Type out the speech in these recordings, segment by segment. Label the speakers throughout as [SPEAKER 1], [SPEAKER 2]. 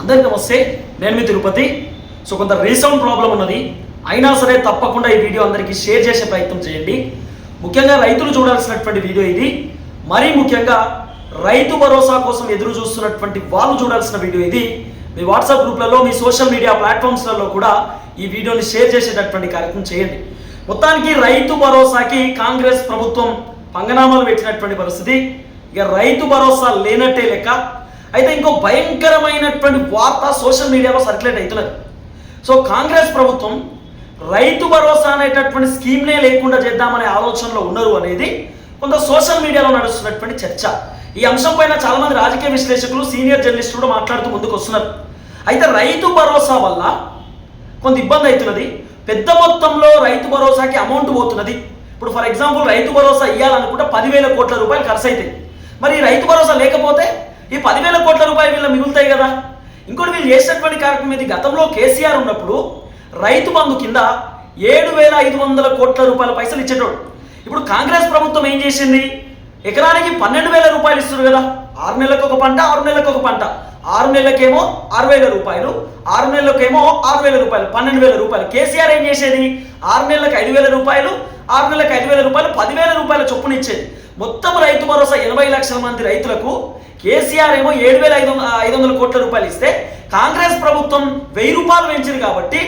[SPEAKER 1] అందరికీ నమస్తే నేను మీ తిరుపతి. సో కొంత రీసౌండ్ ప్రాబ్లం ఉన్నది. అయినా సరే తప్పకుండా ఈ వీడియో అందరికీ షేర్ చేసే ప్రయత్నం చేయండి. ముఖ్యంగా రైతులు చూడాల్సినటువంటి వీడియో ఇది. మరీ ముఖ్యంగా రైతు భరోసా కోసం ఎదురు చూస్తున్నటువంటి వాళ్ళు చూడాల్సిన వీడియో ఇది. మీ వాట్సాప్ గ్రూప్లలో మీ సోషల్ మీడియా ప్లాట్ఫామ్స్లలో కూడా ఈ వీడియోని షేర్ చేసేటటువంటి కార్యక్రమం చేయండి. మొత్తానికి రైతు భరోసాకి కాంగ్రెస్ ప్రభుత్వం పంగనామాలు పెట్టినటువంటి పరిస్థితి. ఇక రైతు భరోసా లేనట్టే లెక్క. అయితే ఇంకో భయంకరమైనటువంటి వార్త సోషల్ మీడియాలో సర్క్యులేట్ అవుతున్నది. సో కాంగ్రెస్ ప్రభుత్వం రైతు భరోసా అనేటటువంటి స్కీమ్నే లేకుండా చేద్దామనే ఆలోచనలో ఉన్నారు అనేది కొంత సోషల్ మీడియాలో నడుస్తున్నటువంటి చర్చ. ఈ అంశం పైన చాలా మంది రాజకీయ విశ్లేషకులు సీనియర్ జర్నలిస్టులు కూడా మాట్లాడుతూ ముందుకు వస్తున్నారు అయితే రైతు భరోసా వల్ల కొంత ఇబ్బంది అవుతున్నది. పెద్ద మొత్తంలో రైతు భరోసాకి అమౌంట్ పోతున్నది. ఇప్పుడు ఫర్ ఎగ్జాంపుల్ రైతు భరోసా ఇవ్వాలనుకుంటే పదివేల కోట్ల రూపాయలు ఖర్చు అవుతాయి మరి రైతు భరోసా లేకపోతే ఈ పదివేల కోట్ల రూపాయలు వీళ్ళ మిగులుతాయి కదా. ఇంకోటి వీళ్ళు చేసినటువంటి కార్యక్రమం ఇది గతంలో కేసీఆర్ ఉన్నప్పుడు రైతు బంధు కింద ఏడు వేల ఐదు వందల కోట్ల రూపాయల పైసలు ఇచ్చేటోడు. ఇప్పుడు కాంగ్రెస్ ప్రభుత్వం ఏం చేసింది? ఎకరానికి పన్నెండు వేల రూపాయలు ఇస్తున్నారు కదా. ఆరు నెలలకు ఒక పంట ఆరు నెలలకు ఒక పంట. ఆరు నెలలకేమో ఆరు వేల రూపాయలు ఆరు నెలలకేమో ఆరు వేల రూపాయలు పన్నెండు వేల రూపాయలు. కేసీఆర్ ఏం చేసేది? ఆరు నెలలకు ఐదు వేల రూపాయలు ఆరు నెలలకు ఐదు వేల రూపాయలు పదివేల రూపాయల చొప్పున ఇచ్చేది. మొత్తం రైతు భరోసా ఎనభై లక్షల మంది రైతులకు కేసీఆర్ ఏమో ఏడు వేల ఐదు ఐదు వందల కోట్ల రూపాయలు ఇస్తే కాంగ్రెస్ ప్రభుత్వం వెయ్యి రూపాయలు పెంచింది కాబట్టి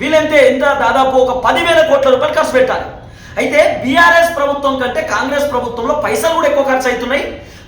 [SPEAKER 1] వీలైతే ఎంత? దాదాపు ఒక పదివేల కోట్ల రూపాయలు ఖర్చు పెట్టాలి. అయితే బీఆర్ఎస్ ప్రభుత్వం కంటే కాంగ్రెస్ ప్రభుత్వంలో పైసలు కూడా ఎక్కువ ఖర్చు అవుతున్నాయి.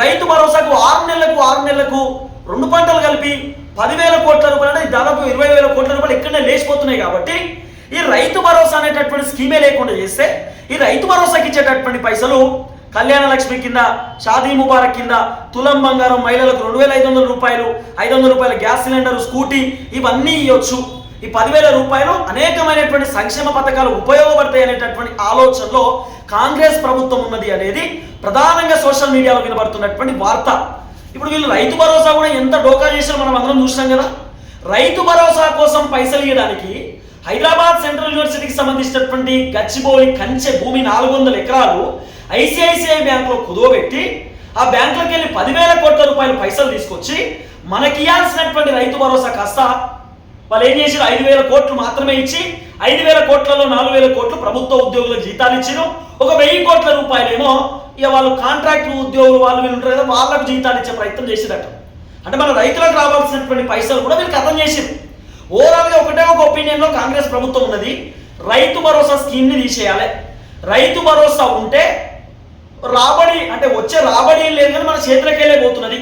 [SPEAKER 1] రైతు భరోసాకు ఆరు నెలలకు ఆరు నెలలకు రెండు పంటలు కలిపి పదివేల కోట్ల రూపాయలు అనేది దాదాపు ఇరవై వేల కోట్ల రూపాయలు ఇక్కడనే లేచిపోతున్నాయి కాబట్టి ఈ రైతు భరోసా అనేటటువంటి స్కీమే లేకుండా చేస్తే ఈ రైతు భరోసాకి ఇచ్చేటటువంటి పైసలు కళ్యాణ లక్ష్మి కింద షాదీ ముబారక్ కింద తులం బంగారం మహిళలకు రెండు వేల ఐదు వందల రూపాయలు ఐదు వందల రూపాయల గ్యాస్ సిలిండర్ స్కూటీ ఇవన్నీ ఇవ్వచ్చు. ఈ పదివేల రూపాయలు అనేకమైనటువంటి సంక్షేమ పథకాలు ఉపయోగపడతాయి అనేటటువంటి ఆలోచనలో కాంగ్రెస్ ప్రభుత్వం ఉన్నది అనేది ప్రధానంగా సోషల్ మీడియాలో వినబడుతున్నటువంటి వార్త. ఇప్పుడు వీళ్ళు రైతు భరోసా కూడా ఎంత డోకా చేశారో మనం అందరం చూసినాం కదా. రైతు భరోసా కోసం పైసలు ఇవ్వడానికి హైదరాబాద్ సెంట్రల్ యూనివర్సిటీకి సంబంధించినటువంటి గచ్చిబౌలి కంచె భూమి నాలుగు వందల ఎకరాలు ఐసిఐసిఐ బ్యాంకులో కుదువబెట్టి ఆ బ్యాంకులోకి వెళ్ళి పదివేల కోట్ల రూపాయల పైసలు తీసుకొచ్చి మనకి ఇవ్వాల్సినటువంటి రైతు భరోసా కాస్త వాళ్ళు ఏం చేసారు ఐదు వేల కోట్లు మాత్రమే ఇచ్చి ఐదు వేల కోట్లలో నాలుగు వేల కోట్లు ప్రభుత్వ ఉద్యోగులకు జీతాలు ఇచ్చారు ఒక వెయ్యి కోట్ల రూపాయలేమో ఇక వాళ్ళు కాంట్రాక్ట్ ఉద్యోగులు వాళ్ళు వీళ్ళు ఉంటారు కదా వాళ్ళకు జీతాలు ఇచ్చే ప్రయత్నం చేసిరట. అంటే మన రైతులకు రావాల్సినటువంటి పైసలు కూడా వీళ్ళకి అర్థం చేసింది ఓవరాల్గా ఒకటే ఒక ఒపీనియన్లో కాంగ్రెస్ ప్రభుత్వం ఉన్నది. రైతు భరోసా స్కీమ్ని తీసేయాలి. రైతు భరోసా ఉంటే రాబడి అంటే వచ్చే రాబడి ఏం లేదు కానీ మన చేతులకి వెళ్ళే పోతున్నది.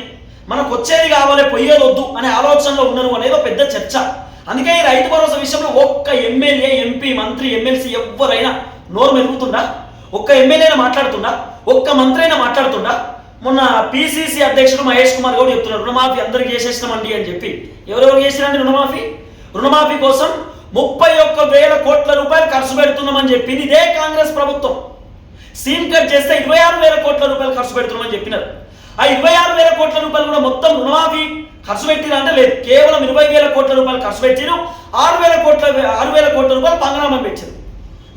[SPEAKER 1] మనకు వచ్చేది కావాలి పొయ్యేది వద్దు అనే ఆలోచనలో ఉండను అనేది ఒక పెద్ద చర్చ. అందుకే ఈ రైతు భరోసా విషయంలో ఒక్క ఎమ్మెల్యే ఎంపీ మంత్రి ఎమ్మెల్సీ ఎవరైనా నోరు మెరుగుతుందా? ఒక్క ఎమ్మెల్యేనా మాట్లాడుతుందా? ఒక్క మంత్రి అయినా మాట్లాడుతుందా? మొన్న పిసిసి అధ్యక్షుడు మహేష్ కుమార్ గౌడ్ చెప్తున్నారు రుణమాఫీ అందరికి చేసేసినామండి అని చెప్పి. ఎవరెవరు చేసినండి రుణమాఫీ? రుణమాఫీ కోసం ముప్పై ఒక్క వేల కోట్ల రూపాయలు ఖర్చు పెడుతున్నామని చెప్పింది ఇదే కాంగ్రెస్ ప్రభుత్వం. సీమ్ కట్ చేస్తే ఇరవై ఆరు వేల కోట్ల రూపాయలు ఖర్చు పెడుతున్నామని చెప్పినారు. ఆ ఇరవై ఆరు వేల కోట్ల రూపాయలు కూడా మొత్తం రుణమాఫీ ఖర్చు పెట్టిరా అంటే లేదు. కేవలం ఇరవై వేల కోట్ల రూపాయలు ఖర్చు పెట్టిరు. ఆరు వేల కోట్ల ఆరు వేల కోట్ల రూపాయలు పంగనామం పెట్టారు.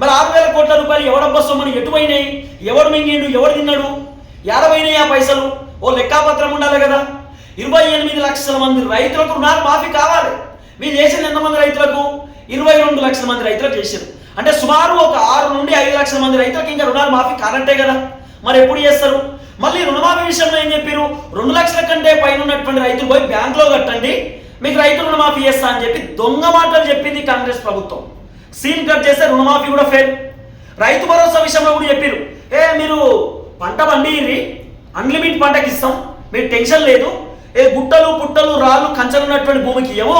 [SPEAKER 1] మరి ఆరు వేల కోట్ల రూపాయలు ఎవడబ్బా సొమ్మని ఎటువైనాయి ఎవడు మింగిండు? ఎవడు తిన్నాడు? ఎడపోయినాయి ఆ పైసలు? ఓ లెక్కాపత్రం ఉండాలి కదా. ఇరవై ఎనిమిది లక్షల మంది రైతులకు రుణాలు మాఫీ కావాలి. మీరు చేసింది ఎంతమంది రైతులకు? ఇరవై రెండు లక్షల మంది రైతులకు చేశారు అంటే సుమారు ఒక ఆరు నుండి ఐదు లక్షల మంది రైతులకు ఇంకా రుణాలు మాఫీ కానంటే కదా. మరి ఎప్పుడు చేస్తారు? మళ్ళీ రుణమాఫీ విషయంలో ఏం చెప్పారు రెండు లక్షల కంటే పైన ఉన్నటువంటి రైతులు పోయి బ్యాంకులో కట్టండి మీకు రైతు రుణమాఫీ చేస్తా అని చెప్పి దొంగ మాటలు చెప్పింది కాంగ్రెస్ ప్రభుత్వం. సీన్ కట్ చేస్తే రుణమాఫీ కూడా ఫెయిల్. రైతు భరోసా విషయంలో కూడా చెప్పారు ఏ మీరు పంట పండిరి అన్లిమిట్ పంటకి ఇస్తాం మీరు టెన్షన్ లేదు. ఏ గుట్టలు పుట్టలు రాళ్ళు కంచెలు ఉన్నటువంటి భూమికి ఏమో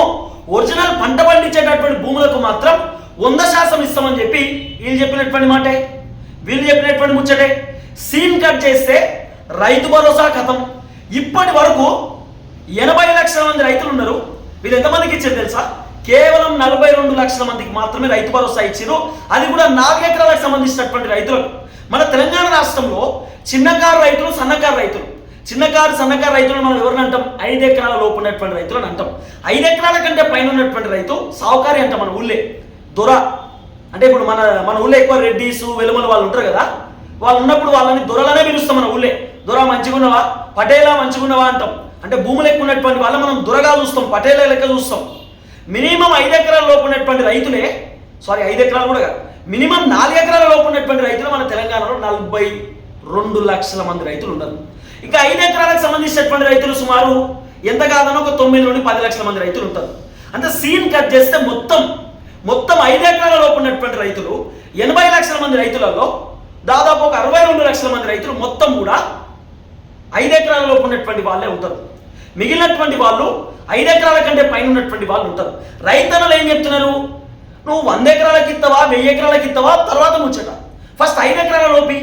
[SPEAKER 1] ఒరిజినల్ పంట పండించేటటువంటి భూములకు మాత్రం వంద శాతం ఇస్తామని చెప్పి వీళ్ళు చెప్పినటువంటి మాటే. వీళ్ళు చెప్పినటువంటి ముచ్చటే. సీన్ కట్ చేస్తే రైతు భరోసా కథం. ఇప్పటి వరకు ఎనభై లక్షల మంది రైతులు ఉన్నారు. వీళ్ళు ఎంతమందికి ఇచ్చారు తెలుసా? కేవలం నలభై రెండు లక్షల మందికి మాత్రమే రైతు భరోసా ఇచ్చారు. అది కూడా నాలుగు ఎకరాలకు సంబంధించినటువంటి రైతులకు. మన తెలంగాణ రాష్ట్రంలో చిన్నకారు రైతులు సన్నకారు రైతులు. చిన్నకారు సన్నకారు రైతులు మనం ఎవరిని అంటాం? ఐదు ఎకరాల లోపు ఉన్నటువంటి రైతులను అంటాం. ఐదు ఎకరాల కంటే పైన ఉన్నటువంటి రైతు సావుకారి అంటాం మన ఊళ్ళే. దొర. అంటే ఇప్పుడు మన మన ఊళ్ళో ఎక్కువ రెడ్డిస్ వెలుమల వాళ్ళు ఉంటారు కదా వాళ్ళు ఉన్నప్పుడు వాళ్ళని దొరలనే పిలుస్తాం మన ఊళ్ళే. దొర మంచిగున్నవా పటేలా మంచిగున్నవా అంటాం. అంటే భూములు ఎక్కువ ఉన్నటువంటి వాళ్ళు మనం దొరగా చూస్తాం పటేల లెక్క చూస్తాం. మినిమం ఐదు ఎకరాల లోపు ఉన్నటువంటి రైతులే సారీ ఐదు ఎకరాలు కూడా కాదు. మినిమం నాలుగు ఎకరాల లోపు ఉన్నటువంటి రైతులు మన తెలంగాణలో నలభై రెండు లక్షల మంది రైతులు ఉన్నారు. ఇంకా ఐదు ఎకరాలకు సంబంధించినటువంటి రైతులు సుమారు ఎంత కాదనో ఒక తొమ్మిది నుండి పది లక్షల మంది రైతులు ఉంటారు. అంటే సీన్ కట్ చేస్తే మొత్తం మొత్తం ఐదు ఎకరాల లోపు ఉన్నటువంటి రైతులు ఎనభై లక్షల మంది రైతులలో దాదాపు ఒక అరవై రెండు లక్షల మంది రైతులు మొత్తం కూడా ఐదు ఎకరాల లోపు ఉన్నటువంటి వాళ్ళే ఉంటారు. మిగిలినటువంటి వాళ్ళు ఐదు ఎకరాల కంటే పైన ఉన్నటువంటి వాళ్ళు ఉంటారు. రైతన్నలు ఏం చెప్తున్నారు? నువ్వు వంద ఎకరాలకి ఇస్తావా వెయ్యి ఎకరాలకి ఇస్తావా తర్వాత ముచ్చట. ఫస్ట్ ఐదు ఎకరాల లోపి.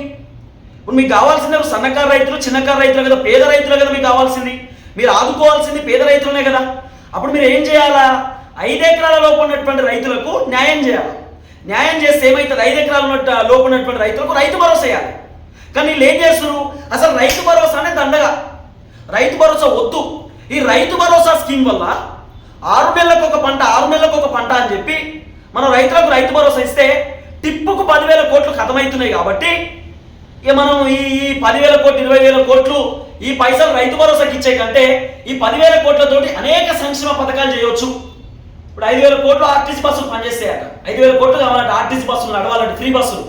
[SPEAKER 1] ఇప్పుడు మీకు కావాల్సింది సన్నకారు రైతులు చిన్నకారు రైతులు కదా పేద రైతులు కదా మీకు కావాల్సింది. మీరు ఆదుకోవాల్సింది పేద రైతులనే కదా. అప్పుడు మీరు ఏం చేయాలా? ఐదు ఎకరాల లోపు ఉన్నటువంటి రైతులకు న్యాయం చేయాలి. న్యాయం చేస్తే ఏమైతుంది? ఐదు ఎకరాల లోపు ఉన్నటువంటి రైతులకు రైతు భరోసా వేయాలి కానీ వీళ్ళు ఏం చేస్తున్నారు? అసలు రైతు భరోసా అనే దండగా. రైతు భరోసా వద్దు. ఈ రైతు భరోసా స్కీమ్ వల్ల ఆరు నెలలకు ఒక పంట ఆరు నెలలకు ఒక పంట అని చెప్పి మనం రైతులకు రైతు భరోసా ఇస్తే టిప్పుకు పదివేల కోట్లు ఖతమవుతున్నాయి కాబట్టి ఇక మనం ఈ ఈ పదివేల కోట్లు ఇరవై వేల కోట్లు ఈ పైసలు రైతు భరోసాకి ఇచ్చే కంటే ఈ పదివేల కోట్లతోటి అనేక సంక్షేమ పథకాలు చేయవచ్చు ఇప్పుడు ఐదు వేల కోట్లు ఆర్టీసీ బస్సులు పనిచేస్తాయట. ఐదు వేల కోట్లు కావాలంటే ఆర్టీసీ బస్సులు నడవాలంటే ఫ్రీ బస్సులు.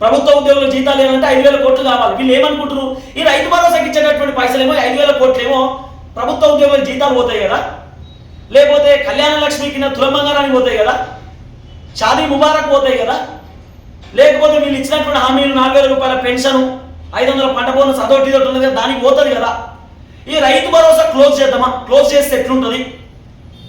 [SPEAKER 1] ప్రభుత్వ ఉద్యోగుల జీతాలు ఏమంటే ఐదు వేల కోట్లు కావాలి. వీళ్ళు ఏమనుకుంటున్నారు? ఈ రైతు భరోసాకి ఇచ్చేటటువంటి పైసలేమో ఐదు వేల కోట్లు ఏమో ప్రభుత్వ ఉద్యోగుల జీతాలు పోతాయి కదా? లేకపోతే కళ్యాణ లక్ష్మి కింద తులమంగారానికి పోతాయి కదా? షాదీ ముబారక్ పోతాయి కదా? లేకపోతే వీళ్ళు ఇచ్చినటువంటి హామీలు నాలుగు వేల రూపాయల పెన్షన్ ఐదు వందల పంట బోనస్ అదొకటి ఇదొకటి ఉంది కదా దానికి పోతుంది కదా? ఈ రైతు భరోసా క్లోజ్ చేద్దామా? క్లోజ్ చేస్తే ఎట్లుంటుంది?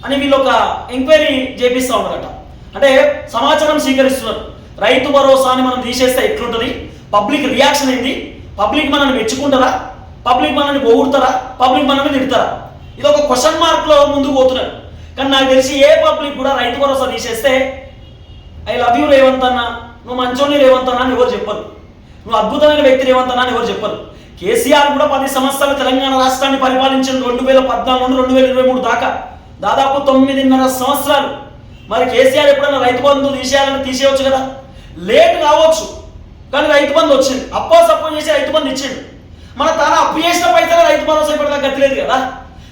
[SPEAKER 1] అని వీళ్ళు ఒక ఎంక్వైరీ చేపిస్తూ ఉన్నారట. అంటే సమాచారం స్వీకరిస్తున్నారు. రైతు భరోసా అని మనం తీసేస్తే ఎట్లుంటుంది? పబ్లిక్ రియాక్షన్ ఏంది? పబ్లిక్ మనల్ని మెచ్చుకుంటారా? పబ్లిక్ మనల్ని పొగుడతారా? పబ్లిక్ మనల్ని తిడతారా? ఇది ఒక క్వశ్చన్ మార్క్లో ముందు ముందుకు పోతున్నారు. కానీ నాకు తెలిసి ఏ పబ్లిక్ కూడా రైతు భరోసా తీసేస్తే ఐ లవ్ యూ రేవంత్ అన్న నువ్వు మంచోని రేవంత్ అన్న అని ఎవరు చెప్పరు. నువ్వు అద్భుతమైన వ్యక్తి రేవంత్ అన్న అని ఎవరు చెప్పరు. కేసీఆర్ కూడా పది సంవత్సరాలు తెలంగాణ రాష్ట్రాన్ని పరిపాలించిన రెండు వేల పద్నాలుగు నుండి రెండు వేల ఇరవై మూడు దాకా. దాదాపు తొమ్మిదిన్నర సంవత్సరాలు. మరి కేసీఆర్ ఎప్పుడైనా రైతు బంధు తీసేయాలని తీసేయవచ్చు కదా? లేట్ కావచ్చు కానీ రైతు బంధు వచ్చింది. అప్పో సప్పో చేసి రైతు బంధు ఇచ్చిండు. మన తాను అప్పు చేసిన పైసలు రైతు భరోసా ఇప్పటిదాకా గతిలేదు కదా?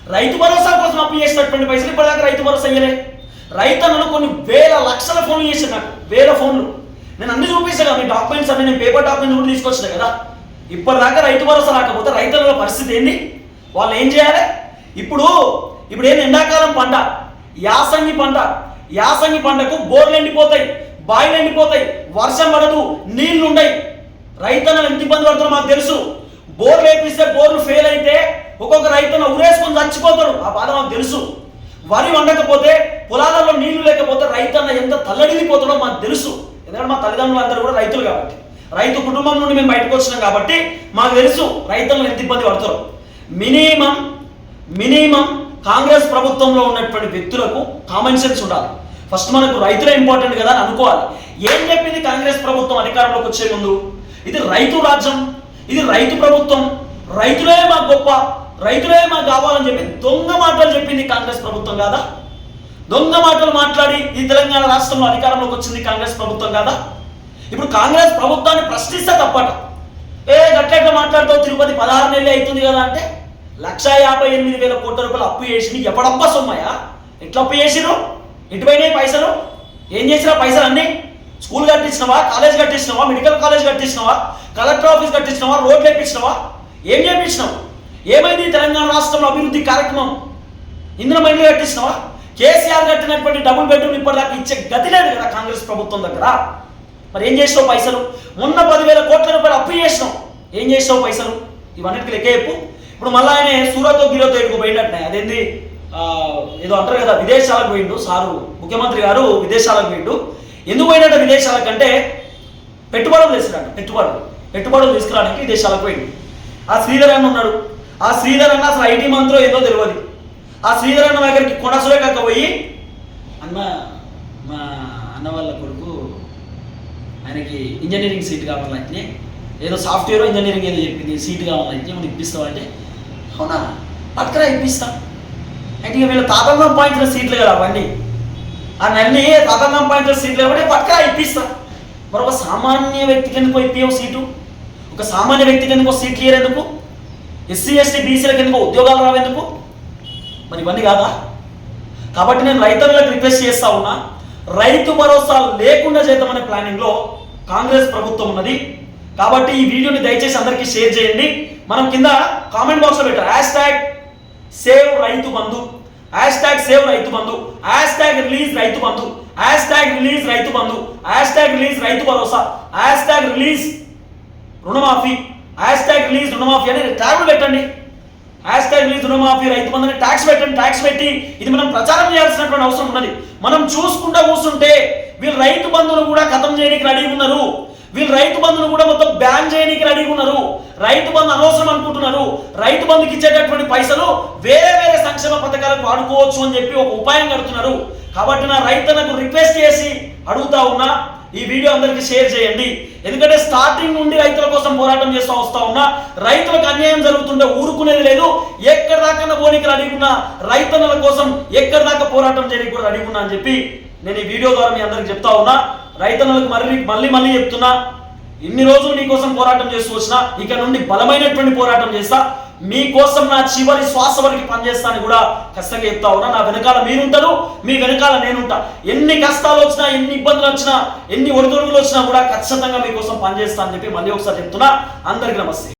[SPEAKER 1] రైతు భరోసా కోసం అప్పు చేసినటువంటి పైసలు ఇప్పటిదాకా రైతు భరోసా ఇయ్యలే. రైతన్నలు కొన్ని వేల లక్షల ఫోన్లు చేసి నాకు వేల ఫోన్లు. నేను అన్ని చూపిస్తాను కదా మీ డాక్యుమెంట్స్ అన్ని నేను పేపర్ డాక్యుమెంట్స్ కూడా తీసుకొచ్చిన కదా? ఇప్పటిదాకా రైతు భరోసా రాకపోతే రైతుల పరిస్థితి ఏంది? వాళ్ళు ఏం చేయాలి? ఇప్పుడు ఇప్పుడు ఏం ఎండాకాలం పంట? యాసంగి పంట. యాసంగి పంటకు బోర్లు ఎండిపోతాయి బాయిలు ఎండిపోతాయి వర్షం పడదు నీళ్ళు ఉండయి. రైతన్న ఎంత ఇబ్బంది పడుతున్నారో మాకు తెలుసు. బోర్లు వేపిస్తే బోర్లు ఫెయిల్ అయితే ఒక్కొక్క రైతున్న ఉరేసుకొని చచ్చిపోతాడు. ఆ బాధ మాకు తెలుసు. వరి వండకపోతే పొలాలలో నీళ్ళు లేకపోతే రైతన్న ఎంత తల్లడిల్లిపోతాడో మాకు తెలుసు. ఎందుకంటే మా తల్లిదండ్రులు అందరూ కూడా రైతులు కాబట్టి. రైతు కుటుంబం నుండి మేము బయటకు వచ్చినాం కాబట్టి మాకు తెలుసు రైతులను ఎంత ఇబ్బంది పడతారు. మినిమం మినిమం కాంగ్రెస్ ప్రభుత్వంలో ఉన్నటువంటి వ్యక్తులకు కామన్ సెన్స్ ఉండాలి. ఫస్ట్ మనకు రైతులే ఇంపార్టెంట్ కదా అని అనుకోవాలి. ఏం చెప్పింది కాంగ్రెస్ ప్రభుత్వం అధికారంలోకి వచ్చే ముందు? ఇది రైతు రాజ్యం ఇది రైతు ప్రభుత్వం. రైతులే మా గొప్ప రైతులే మాకు కావాలని చెప్పి దొంగ మాటలు చెప్పింది కాంగ్రెస్ ప్రభుత్వం కాదా? దొంగ మాటలు మాట్లాడి ఈ తెలంగాణ రాష్ట్రంలో అధికారంలోకి వచ్చింది కాంగ్రెస్ ప్రభుత్వం కాదా? ఇప్పుడు కాంగ్రెస్ ప్రభుత్వాన్ని ప్రశ్నిస్తే తప్పట. ఏ గట్ల మాట్లాడుతావు? తిరుపతి పదహారు నెలలు అవుతుంది కదా అంటే? లక్ష యాభై ఎనిమిది వేల కోట్ల రూపాయలు అప్పు చేసి ఎప్పుడప్ప సొమ్మయ్యా? ఎట్లా అప్పు చేసిరు ఎటుపోయినాయి పైసలు? ఏం చేసినా పైసలు అన్నీ స్కూల్ కట్టించినవా? కాలేజ్ కట్టించినవా? మెడికల్ కాలేజ్ కట్టించినవా? కలెక్టర్ ఆఫీస్ కట్టించినవా? రోడ్లు వేపించినవా? ఏం చేపించినావు? ఏమైంది తెలంగాణ రాష్ట్రంలో అభివృద్ధి కార్యక్రమం? ఇంద్ర మహిళలు కట్టించినవా? కేసీఆర్ కట్టినటువంటి డబుల్ బెడ్రూమ్ ఇప్పటిదాకా ఇచ్చే గతి లేదు కదా కాంగ్రెస్ ప్రభుత్వం దగ్గర. మరి ఏం చేసినావు పైసలు? మొన్న పదివేల కోట్ల రూపాయలు అప్పు చేసినావు. ఏం చేసినావు పైసలు? ఇవన్నిటికీ లెక్క చెప్పు. ఇప్పుడు మళ్ళీ ఆయన సూరతో గిరోతో ఎడుకు పోయినట్టే అదేంది? ఏదో అంటారు కదా విదేశాలకు పోయిండు సారు. ముఖ్యమంత్రి గారు విదేశాలకు పోయిండు. ఎందుకు పోయినట్టు విదేశాలకు అంటే పెట్టుబడులు తీసుకురాడు పెట్టుబడులు. పెట్టుబడులు తీసుకురావడానికి విదేశాలకు పోయిండు. ఆ శ్రీధర్ అన్న ఉన్నాడు. ఆ శ్రీధర్ అన్న అసలు ఐటీ మంత్రో ఏదో తెలియదు. ఆ శ్రీధర్ అన్న దగ్గరికి కొండ సురేఖక్క పోయి అన్న మా అన్న వాళ్ళ కొడుకు ఆయనకి ఇంజనీరింగ్ సీట్ కావాలంటే ఏదో సాఫ్ట్వేర్ ఇంజనీరింగ్ ఏదో చెప్పింది సీట్ కావాలంటే మనం ఇప్పిస్తామంటే అవునా? పట్టుకురా ఇప్పిస్తా. అంటే ఇక వీళ్ళ తాతలు సీట్లు కదా అవన్నీ ఆ నన్ని తాతలు పాయింట్ల సీట్లు కాబట్టి పట్టుకురా ఇప్పిస్తా. మరి ఒక సామాన్య వ్యక్తికి ఎందుకు ఇప్పియవు సీటు. ఒక సామాన్య వ్యక్తికి ఎందుకు సీట్ క్లియర్ ఎందుకు? ఎస్సీ ఎస్టీ బీసీలకు ఎందుకు ఉద్యోగాలు రావెందుకు మరి ఇవన్నీ కాదా? కాబట్టి నేను రైతులకు రిక్వెస్ట్ చేస్తా ఉన్నా. రైతు భరోసా లేకుండా చేద్దామనే ప్లానింగ్లో కాంగ్రెస్ ప్రభుత్వం ఉన్నది. కాబట్టి ఈ వీడియోని దయచేసి అందరికీ షేర్ చేయండి. మనం కింద కామెంట్ బాక్స్లో పెట్టారు hash tag save Rythu Bandhu. Hash tag save Rythu Bandhu. Hash tag release Rythu Bandhu. Hash tag release Rythu Bandhu. Hash tag release Rythu Bharosa. Hash tag release రుణమాఫీ. హ్యాష్ ట్యాగ్ రిలీజ్ రుణమాఫీ అనేది ట్యాగులు పెట్టండి. హ్యాష్ ట్యాగ్ రిలీజ్ రుణమాఫీ రైతు బంధుని ట్యాక్స్ పెట్టండి. ట్యాక్స్ పెట్టి ఇది మనం ప్రచారం చేయాల్సినటువంటి అవసరం ఉన్నది. మనం చూసుకుంటూ కూర్చుంటే వీళ్ళు రైతు బంధువులు కూడా ఖతం చేయడానికి రెడీ ఉన్నారు. వీళ్ళు రైతు బంధును కూడా మొత్తం బ్యాన్ చేయడానికి రెడీగా ఉన్నారు. రైతు బంధు అనవసరం అనుకుంటున్నారు. రైతు బంధుకి ఇచ్చేటటువంటి పైసలు వేరే వేరే సంక్షేమ పథకాలకు వాడుకోవచ్చు అని చెప్పి ఒక ఉపాయం కడుతున్నారు. కాబట్టి నా రైతులకు రిక్వెస్ట్ చేసి అడుగుతా ఉన్నా ఈ వీడియో అందరికీ షేర్ చేయండి. ఎందుకంటే స్టార్టింగ్ నుండి రైతుల కోసం పోరాటం చేస్తూ వస్తా ఉన్నా రైతులకు అన్యాయం జరుగుతుంటే ఊరుకునేది లేదు. ఎక్కడ దాకా పోనీకి రెడీ ఉన్నా రైతన్నల కోసం ఎక్కడ దాకా పోరాటం చేయడానికి కూడా అడిగున్నా అని చెప్పి నేను ఈ వీడియో ద్వారా మీ అందరికి చెప్తా ఉన్నా. రైతన్నలకు మళ్ళీ మళ్ళీ మళ్ళీ చెప్తున్నా ఇన్ని రోజులు నీకోసం పోరాటం చేస్తూ వచ్చినా ఇక నుండి బలమైనటువంటి పోరాటం చేస్తా మీకోసం నా చివరి శ్వాస వరకు పనిచేస్తాను కూడా ఖచ్చితంగా చెప్తా ఉన్నా. నా వెనకాల మీరుంటారు మీ వెనకాల నేనుంటా. ఎన్ని కష్టాలు వచ్చినా ఎన్ని ఇబ్బందులు వచ్చినా ఎన్ని ఒడిదొడుగులు వచ్చినా కూడా ఖచ్చితంగా మీకోసం పనిచేస్తా అని చెప్పి మళ్ళీ ఒకసారి చెప్తున్నా. అందరికీ నమస్తే.